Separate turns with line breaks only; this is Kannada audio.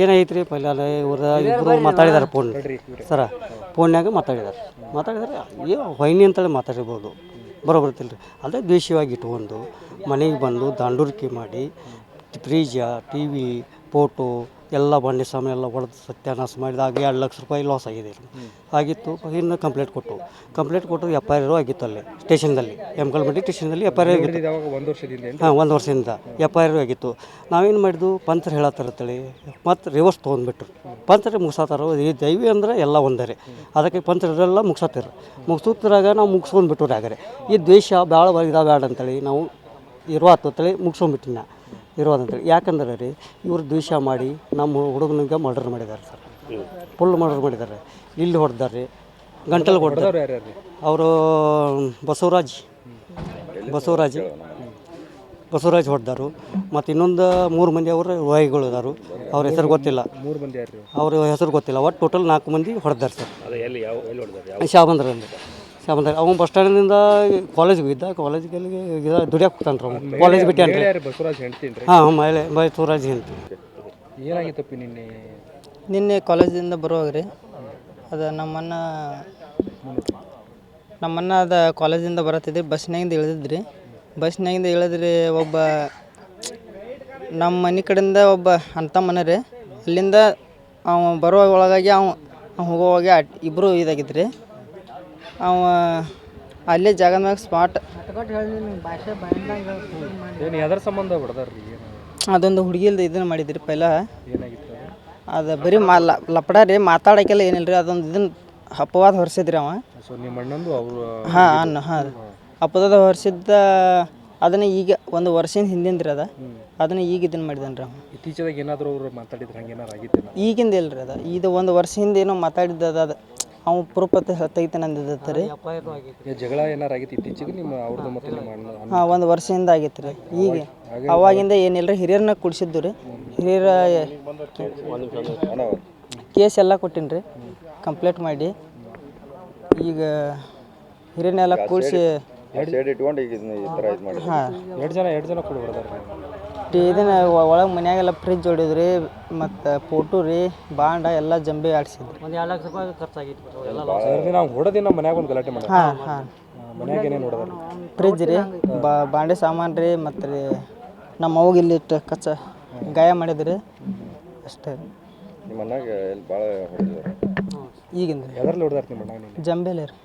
ಏನೈತೆ ಪಲ್ಯ ಪೈಲ ಇವ್ರ. ಇಬ್ಬರು ಮಾತಾಡಿದಾರೆ ಫೋನ್ ಸರ ಫೋನ್ಯಾಗ ಮಾತಾಡಿದಾರೆ. ಮಾತಾಡಿದಾರೆ ಏ ಹೊಯ್ನಿ ಅಂತೇಳಿ ಮಾತಾಡಿರ್ಬೋದು. ಬರೋಬರ್ತಿಲ್ಲ ರೀ ಅದೇ ದ್ವೇಷವಾಗಿ ಇಟ್ಕೊಂಡು ಮನೆಗೆ ಬಂದು ದಾಂಡೂರಿಕೆ ಮಾಡಿ ಫ್ರೀಜ ಟಿ ವಿ ಫೋಟೋ ಎಲ್ಲ ಬಂಡಿ ಸಾಮಾನು ಎಲ್ಲ ಹೊಡೆದು ಸತ್ಯಾನಾಶ ಮಾಡಿದಾಗ ಎರಡು ಲಕ್ಷ ರೂಪಾಯಿ ಲಾಸ್ ಆಗಿದೆ ಆಗಿತ್ತು ಇನ್ನು ಕಂಪ್ಲೇಂಟ್ ಕೊಟ್ಟು. ಕಂಪ್ಲೇಂಟ್ ಕೊಟ್ಟು ಎಫ್ ಐ ಆರ್ ಆಗಿತ್ತು ಅಲ್ಲಿ ಸ್ಟೇಷನ್ದಲ್ಲಿ ಎಮ್ಕಲ್ಮಟ್ಟಿ ಸ್ಟೇಷನ್ದಲ್ಲಿ ಎಫ್ ಐ ಆರ್ ಆಗಿತ್ತು.
ಒಂದು ವರ್ಷದಿಂದ
ಹಾಂ ಒಂದು ವರ್ಷದಿಂದ ಎಫ್ ಐ ಆರ್ ಆಗಿತ್ತು. ನಾವೇನು ಮಾಡಿದ್ವು? ಪಂಚರ್ ಹೇಳತ್ತಾರತ್ತೇಳಿ ಮತ್ತು ರಿವರ್ಸ್ ತೊಗೊಂಡ್ಬಿಟ್ರು. ಪಂಚರ್ ಮುಗಿಸತ್ತಾರ ಈ ದೈವಿ ಅಂದರೆ ಎಲ್ಲ ಒಂದರೆ. ಅದಕ್ಕೆ ಪಂಚರೆಲ್ಲ ಮುಗಿಸತ್ತಿರು ಮುಗಿಸುತ್ತಿರಾಗ ನಾವು ಮುಗಿಸ್ಕೊಂಡ್ಬಿಟ್ಟು ಆಗರೆ ಈ ದ್ವೇಷ ಭಾಳ ಇದಾವ ಬೇಡ ಅಂತೇಳಿ ನಾವು ಇರುವಾತು ಅಂತೇಳಿ ಮುಗಿಸ್ಕೊಂಡ್ಬಿಟ್ಟಿನ ನಾ ಇರೋದಂತೇಳಿ ಯಾಕಂದ್ರೆ ರೀ ಇವ್ರು ದ್ವೇಷ ಮಾಡಿ ನಮ್ಮ ಹುಡುಗನಿಗೆ ಮರ್ಡರ್ ಮಾಡಿದ್ದಾರೆ ಸರ್. ಫುಲ್ ಮರ್ಡರ್ ಮಾಡಿದ್ದಾರೆ. ಇಲ್ಲಿ ಹೊಡೆದಾರೆ ಗಂಟಲು ಹೊಡೆದಾರೆ. ಅವರು ಬಸವರಾಜ್. ಬಸವರಾಜ್. ಬಸವರಾಜ್ ಹೊಡೆದಾರು. ಮತ್ತು ಇನ್ನೊಂದು ಮೂರು ಮಂದಿ ಅವರು ವಾಯಿಗಳು ಇದಾರು. ಅವ್ರ ಹೆಸರು ಗೊತ್ತಿಲ್ಲ.
ಮೂರು ಮಂದಿ
ಅವ್ರ ಹೆಸರು ಗೊತ್ತಿಲ್ಲ. ಒಟ್ಟು ಟೋಟಲ್ ನಾಲ್ಕು ಮಂದಿ ಹೊಡೆದಾರೆ ಸರ್. ಶಾಬಂದ್ರಲ್ಲಿ. ಶಾಬಂದ್ರ ಅವ್ನು ಬಸ್ ಸ್ಟ್ಯಾಂಡಿಂದ ಕಾಲೇಜ್ಗೆ ಹೋಗಿದ್ದ ಕಾಲೇಜ್ಗೆ ಅಲ್ಲಿಗೆ ದುಡಿಯಕ್ಕೆ ಅವ್ನು. ಕಾಲೇಜ್
ಬಿಟ್ಟು ಬಸವರಾಜ್ ರೀ
ಹಾಂ ಮಹಿಳೆ ಬಸವರಾಜ್ ಅಂತ
ಏನಾಗಿತ್ತಪ್ಪ ನಿನ್ನೆ?
ನಿನ್ನೆ ಕಾಲೇಜಿಂದ ಬರುವಾಗ ರೀ. ಅದು ನಮ್ಮನ್ನ ನಮ್ಮನ್ನ ಅದು ಕಾಲೇಜಿಂದ ಬರತ್ತಿದ್ರಿ ಬಸ್ನಾಗಿಂದ ಇಳಿದಿದ್ರಿ. ಬಸ್ನಾಗಿಂದ ಇಳಿದ್ರಿ ಒಬ್ಬ ನಮ್ಮ ಮನೆ ಕಡೆಯಿಂದ ಒಬ್ಬ ಅಂತ ಮನೆ ರೀ. ಅಲ್ಲಿಂದ ಅವ ಬರುವಾಗ ಒಳಗಾಗಿ ಅವ ಅವ ಹೋಗುವಾಗ ಇಬ್ಬರು ಇದಾಗಿದ್ರಿ. ಅವ ಅಲ್ಲೇ ಜಾಗದ ಮ್ಯಾಗ ಸ್ಪಾಟ್
ಏನು ಯಾವ್ದಾರ ಸಂಬಂಧ ಏನು?
ಅದೊಂದು ಹುಡುಗಿಲ್ದ ಇದನ್ನ ಮಾಡಿದ್ರಿ ಪೈಲ.
ಏನಾಗಿತ್ತು
ಅದು? ಬರೀ ಮಾ ಲಪಡ ರೀ ಮಾತಾಡೋಕ್ಕೆಲ್ಲ ಏನಿಲ್ಲ ರೀ ಅದೊಂದು ಇದನ್ನ ಅಪವಾದ ಹೊರಿಸಿದ್ರಿ ಅವ.
ಸೊ ನಿಮ್ಮ ಅಣ್ಣಂದು ಅವರು
ಹಾಂ ಅನ್ನ ಹಾಂ ಅಪವಾದ ಹೊರಿಸಿದ್ದ ಅದನ್ನ ಈಗ ಒಂದು ವರ್ಷದ ಹಿಂದಿಂದ ರೀ ಅದ ಅದನ್ನ ಈಗ ಇದನ್ನ ಮಾಡಿದಾನೆ ರೀ ಅವ
ಏನಾದರೂ ಅವ್ರು ಮಾತಾಡಿದ್ರೆ ಹಂಗೆ ಆಗಿತ್ತು
ಈಗಿಂದ ಇಲ್ಲ ರೀ ಅದ. ಇದು ಒಂದು ವರ್ಷ ಹಿಂದೆ ಏನೋ ಮಾತಾಡಿದ್ದ ಅದ ಅದು. ಅವ ಪುರುಪತ್ತೆ ತೆಗಿತಾನೆ ಅಂದಿದ್ದತ್ತ ರೀ
ಈ ಜಗಳ ಏನಾರು ಆಗಿತ್ತು ಇತ್ತೀಚೆಗೆ ನಿಮ್ಮ ಅವ್ರದ್ದು ಮತ್ತು ನಿಮ್ಮ ಅಣ್ಣ
ಹಾಂ ಒಂದು ವರ್ಷದಿಂದ ಆಗೈತೆ ರೀ ಈಗ ಅವಾಗಿಂದ ಏನಿಲ್ಲ ರೀ ಹಿರಿಯರನ್ನ ಕುಡಿಸಿದ್ದು ರೀ. ಹಿರಿಯರ ಕೇಸ್ ಎಲ್ಲ ಕೊಟ್ಟಿನಿ ರೀ ಕಂಪ್ಲೇಂಟ್ ಮಾಡಿ. ಈಗ ಹಿರಿಯನ್ನೆಲ್ಲ ಕೂಡಿಸಿ ಹಾಂ.
ಎರಡು ಜನ ಎರಡು ಜನ ಕೂಡ ರೀ
ಇದನ್ನ ಒಳಗೆ ಮನ್ಯಾಗೆಲ್ಲ ಫ್ರಿಜ್ ಹೊಡಿದ್ರಿ ಮತ್ತು ಫೋಟೋ ರೀ ಬಾಂಡ ಎಲ್ಲ ಜಂಬೆ ಆಡ್ಸಿದ್ರಿ.
ಒಂದು ಎರಡು ಲಕ್ಷ ರೂಪಾಯಿ ಖರ್ಚಾಗಿತ್ತು ಎಲ್ಲ
ನಾವು ಹೊಡೆದಿ ನಮ್ಮ ಮನ್ಯಾಗ ಒಂದು ಗಲಾಟೆ ಮಾಡಿ
ಹಾಂ ಹಾಂ.
ಮನ್ಯಾಗ ಏನೇನು
ಫ್ರಿಜ್ ರೀ ಬಾ ಬಾಂಡೆ ಸಾಮಾನು ರೀ ಮತ್ತು ರೀ ನಮ್ಮ ಇಲ್ಲಿ ಇಟ್ಟು ಕಚ್ಚ ಗಾಯ ಮಾಡಿದ್ರಿ. ಅಷ್ಟೇ
ನಿಮ್ಮ ಅಣ್ಣಗೆ ಇಲ್ಲಿ ಭಾಳ ಹೊಡೆದಿದ್ದಾರೆ
ಈಗಿಂದ
ಎದರಲ್ಲಿ ಹೊಡೆದಾರ ನಿಮ್ಮ ನೀನು?
ಜಂಬೇಲೆ ರೀ.